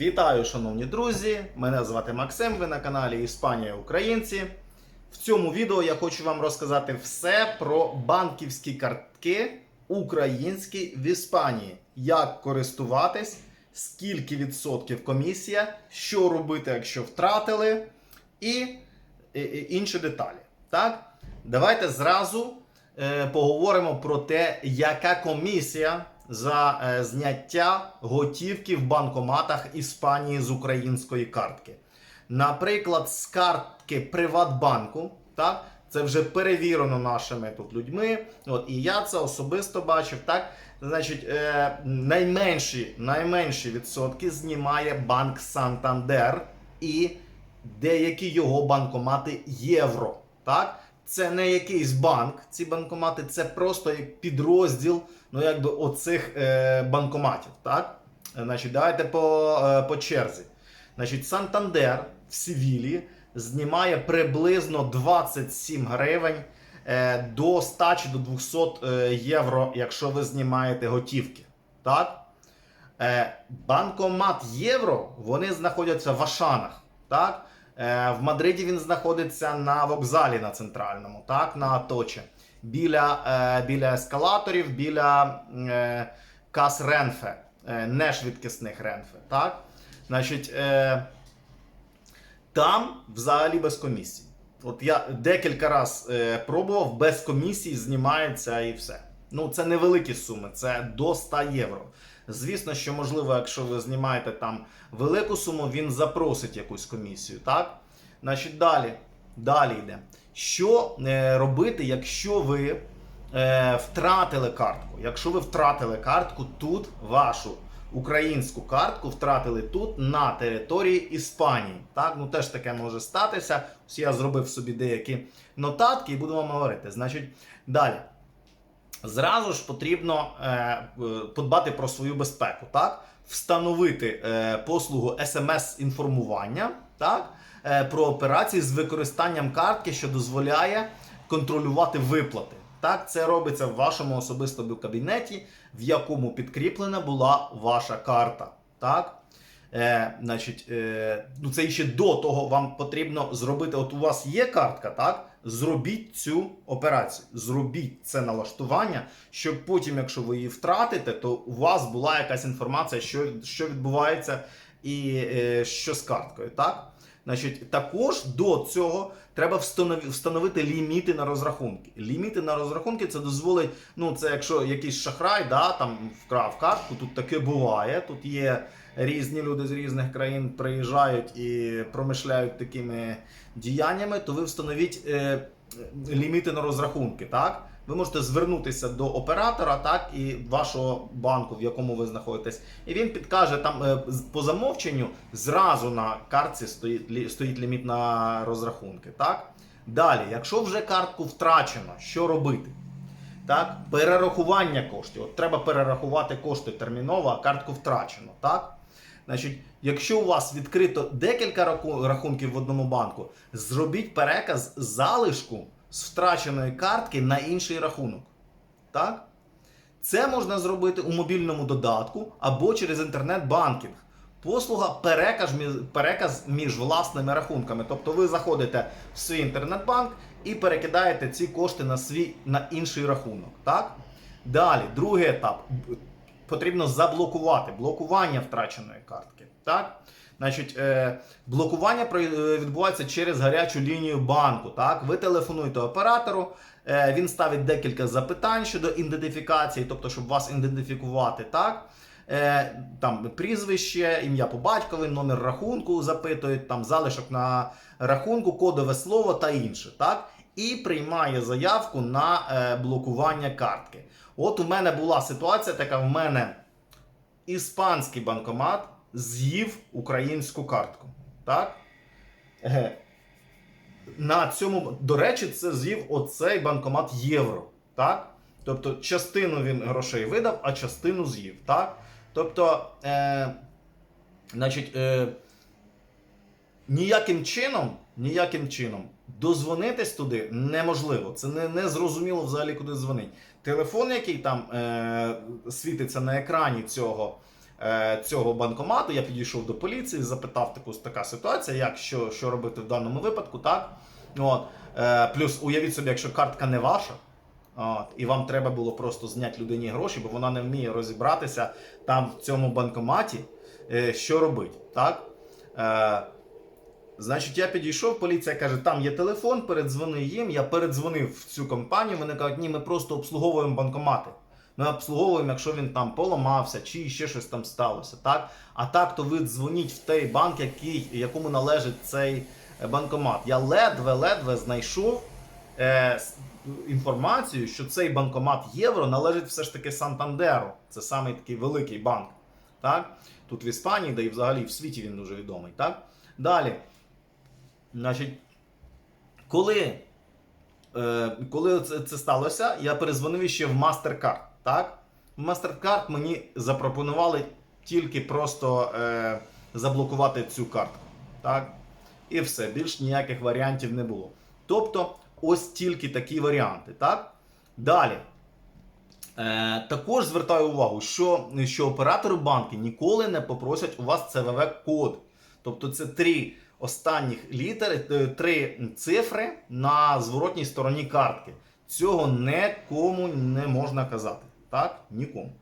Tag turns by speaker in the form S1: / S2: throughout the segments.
S1: Вітаю, шановні друзі! Мене звати Максим. Ви на каналі Іспанія Українці. В цьому відео я хочу вам розказати все про банківські картки українські в Іспанії. Як користуватись, скільки відсотків комісія, що робити, якщо втратили, і, інші деталі. Так? Давайте зразу е, поговоримо про те, яка комісія за е, зняття готівки в банкоматах Іспанії з української картки. Наприклад, з картки Приватбанку, так, це вже перевірено нашими тут людьми. От, і я це особисто бачив. Так, значить, е, найменші, найменші відсотки знімає банк Сантандер і деякі його банкомати євро. Так? Це не якийсь банк, ці банкомати, це просто підрозділ ну, якби оцих е, банкоматів. Так? Значить, давайте по, е, по черзі. Значить, Сантандер в Севілі знімає приблизно 27 гривень е, до 100 чи до 200 е, євро, якщо ви знімаєте готівки. Так? Е, банкомат євро вони знаходяться в Ашанах. Так? Е, в Мадриді він знаходиться на вокзалі на центральному, так? на Аточі. Біля, е, біля ескалаторів, біля е, кас Ренфе, нешвидкісних Ренфе. Так? Значить, там взагалі без комісії. От я декілька разів е, пробував, без комісії знімається і все. Ну, це невеликі суми, це до 100 євро. Звісно, що можливо, якщо ви знімаєте там велику суму, він запросить якусь комісію, так? Значить, далі, далі йде. Що е, робити, якщо ви е, втратили картку? Якщо ви втратили картку тут, вашу українську картку втратили тут на території Іспанії. Так, ну теж таке може статися. Ось я зробив собі деякі нотатки і буду вам говорити. Значить, далі. Зразу ж потрібно е, е, подбати про свою безпеку, так? Встановити е, послугу смс-інформування, так? Про операції з використанням картки, що дозволяє контролювати виплати. Так, це робиться в вашому особистому кабінеті, в якому підкріплена була ваша карта. Так? Е, значить, е, ну це ще до того вам потрібно зробити. От у вас є картка, так? Зробіть цю операцію. Зробіть це налаштування, щоб потім, якщо ви її втратите, то у вас була якась інформація, що, що відбувається і е, що з карткою. Так? Значить, також до цього треба встановити ліміти на розрахунки. Ліміти на розрахунки це дозволить, ну це якщо якийсь шахрай, да, там вкрав картку, тут таке буває. Тут є різні люди з різних країн приїжджають і промишляють такими діяннями, то ви встановіть е, ліміти на розрахунки. Так? Ви можете звернутися до оператора, так, і вашого банку, в якому ви знаходитесь, і він підкаже там е, по замовченню зразу на картці стоїть, стоїть ліміт на розрахунки. Так? Далі, якщо вже картку втрачено, що робити? Так? Перерахування коштів. От треба перерахувати кошти терміново, а картку втрачено. Так? Значить, якщо у вас відкрито декілька рахунків в одному банку, зробіть переказ залишку з втраченої картки на інший рахунок. Так? Це можна зробити у мобільному додатку або через інтернет-банкінг. Послуга переказ, між- переказ між власними рахунками. Тобто ви заходите в свій інтернет-банк і перекидаєте ці кошти на свій на інший рахунок. Так? Далі, другий етап. Потрібно заблокувати блокування втраченої картки. Так? Значить, е, блокування е, відбувається через гарячу лінію банку. Так? Ви телефонуєте оператору, е, він ставить декілька запитань щодо ідентифікації, тобто, щоб вас ідентифікувати. Так? Там прізвище, ім'я по батькові, номер рахунку запитують, там залишок на рахунку, кодове слово та інше. Так? І приймає заявку на блокування картки. От у мене була ситуація така: в мене іспанський банкомат з'їв українську картку. Так? На цьому, до речі, це з'їв оцей банкомат євро. Так? Тобто частину він грошей видав, а частину з'їв. Так? Тобто, е, значить, е, ніяким чином, ніяким чином дозвонитись туди неможливо. Це не, не зрозуміло взагалі, куди дзвонить. Телефон, який там е, світиться на екрані цього е, цього банкомату. Я підійшов до поліції, запитав таку така ситуація, як що, що робити в даному випадку, так? От. Е, плюс уявіть собі, якщо картка не ваша. От, і вам треба було просто зняти людині гроші, бо вона не вміє розібратися там в цьому банкоматі, е, що робити. Так? Е, значить, я підійшов, поліція каже, там є телефон, передзвони їм. Я передзвонив в цю компанію. Вони кажуть, ні, ми просто обслуговуємо банкомати. Ми обслуговуємо, якщо він там поламався чи ще щось там сталося. Так? А так, то ви дзвоніть в той банк, який, якому належить цей е, банкомат. Я ледве-ледве знайшов е, інформацію, що цей банкомат євро належить все ж таки Сантандеру. Це самий такий великий банк. Так? Тут в Іспанії, да і взагалі в світі він дуже відомий. Так? Далі. Значить, коли, е, коли це, це сталося, я перезвонив ще в MasterCard. Так? В MasterCard мені запропонували тільки просто е, заблокувати цю картку. Так? І все, більш ніяких варіантів не було. Тобто, ось тільки такі варіанти. Так? Далі. Е, також звертаю увагу, що, що оператори банки ніколи не попросять у вас ЦВВ-код. Тобто це три останніх літери, е, три цифри на зворотній стороні картки. Цього нікому не можна казати. Так? Нікому.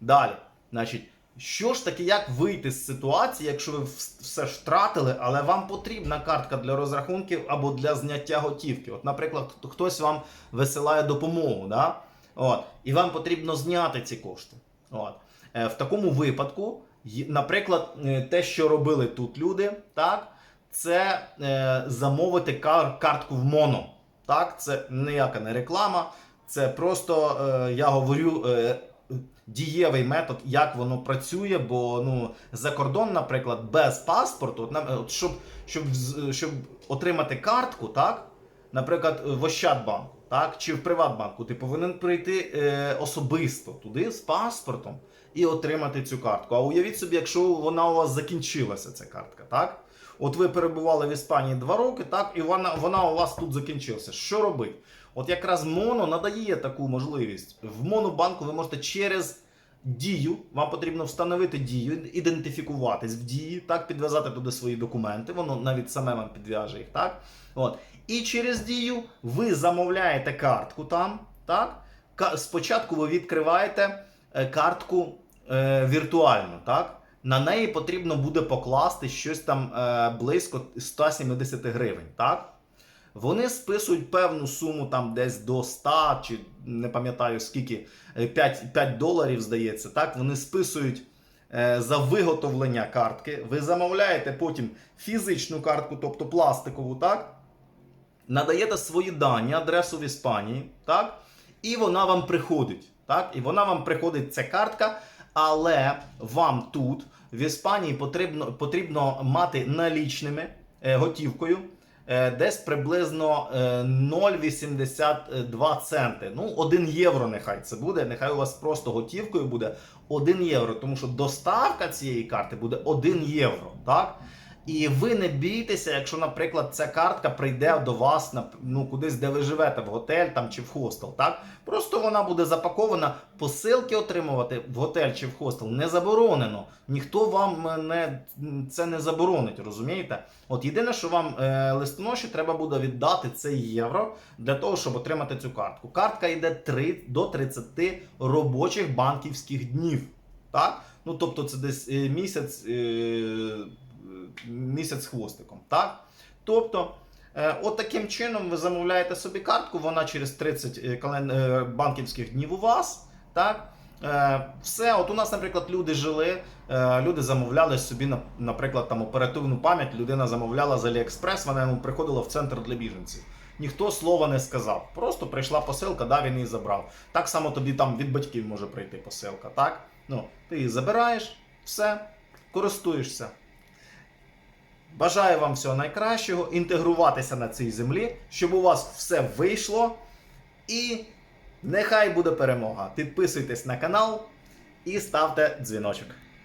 S1: Далі. Значить, що ж таки, як вийти з ситуації, якщо ви все ж втратили, але вам потрібна картка для розрахунків або для зняття готівки? От, наприклад, хто- хтось вам висилає допомогу, да? От, і вам потрібно зняти ці кошти. От. Е, В такому випадку, наприклад, е, те, що робили тут люди, так, це е, замовити кар- картку в моно. Так, це ніяка не реклама, це просто е, я говорю. Е, Дієвий метод, як воно працює, бо ну за кордон, наприклад, без паспорту, от, от, щоб, щоб, щоб отримати картку, так, наприклад, в Ощадбанку, так, чи в Приватбанку, ти повинен прийти е, особисто туди з паспортом і отримати цю картку. А уявіть собі, якщо вона у вас закінчилася, ця картка, так? От ви перебували в Іспанії два роки, так, і вона, вона у вас тут закінчилася. Що робити? От якраз Моно надає таку можливість. В Монобанку ви можете через дію, вам потрібно встановити дію, ідентифікуватись в дії, так, підв'язати туди свої документи, воно навіть саме вам підв'яже їх, так? От. І через дію ви замовляєте картку там, так? Спочатку ви відкриваєте е, картку е, віртуальну, так? На неї потрібно буде покласти щось там е, близько 170 гривень, так? Вони списують певну суму там десь до 100 чи не пам'ятаю скільки, е, 5, 5 доларів, здається. Так, вони списують е, за виготовлення картки. Ви замовляєте потім фізичну картку, тобто пластикову, так? Надаєте свої дані, адресу в Іспанії, так? І вона вам приходить. Так? І вона вам приходить ця картка, але вам тут в Іспанії потрібно, потрібно мати налічними е, готівкою е, десь приблизно е, 0,82 центи. Ну, 1 євро нехай це буде. Нехай у вас просто готівкою буде 1 євро, тому що доставка цієї карти буде 1 євро. Так? І ви не бійтеся, якщо, наприклад, ця картка прийде до вас ну кудись, де ви живете, в готель там чи в хостел. Так просто вона буде запакована. Посилки отримувати в готель чи в хостел не заборонено. Ніхто вам не це не заборонить, розумієте? От єдине, що вам е, листоноші треба буде віддати це євро для того, щоб отримати цю картку. Картка йде 3 до 30 робочих банківських днів. Так? Ну тобто це десь е, місяць. Е, місяць з хвостиком. Так? Тобто, е, от таким чином ви замовляєте собі картку, вона через 30 е, е, банківських днів у вас. Так? Все, от у нас, наприклад, люди жили, люди замовляли собі, наприклад, там оперативну пам'ять, людина замовляла з Аліекспрес, вона йому приходила в центр для біженців. Ніхто слова не сказав. Просто прийшла посилка, да, він її забрав. Так само тобі там від батьків може прийти посилка. Так? Ну, ти її забираєш, все, користуєшся. Бажаю вам всього найкращого, інтегруватися на цій землі, щоб у вас все вийшло. І нехай буде перемога. Підписуйтесь на канал і ставте дзвіночок.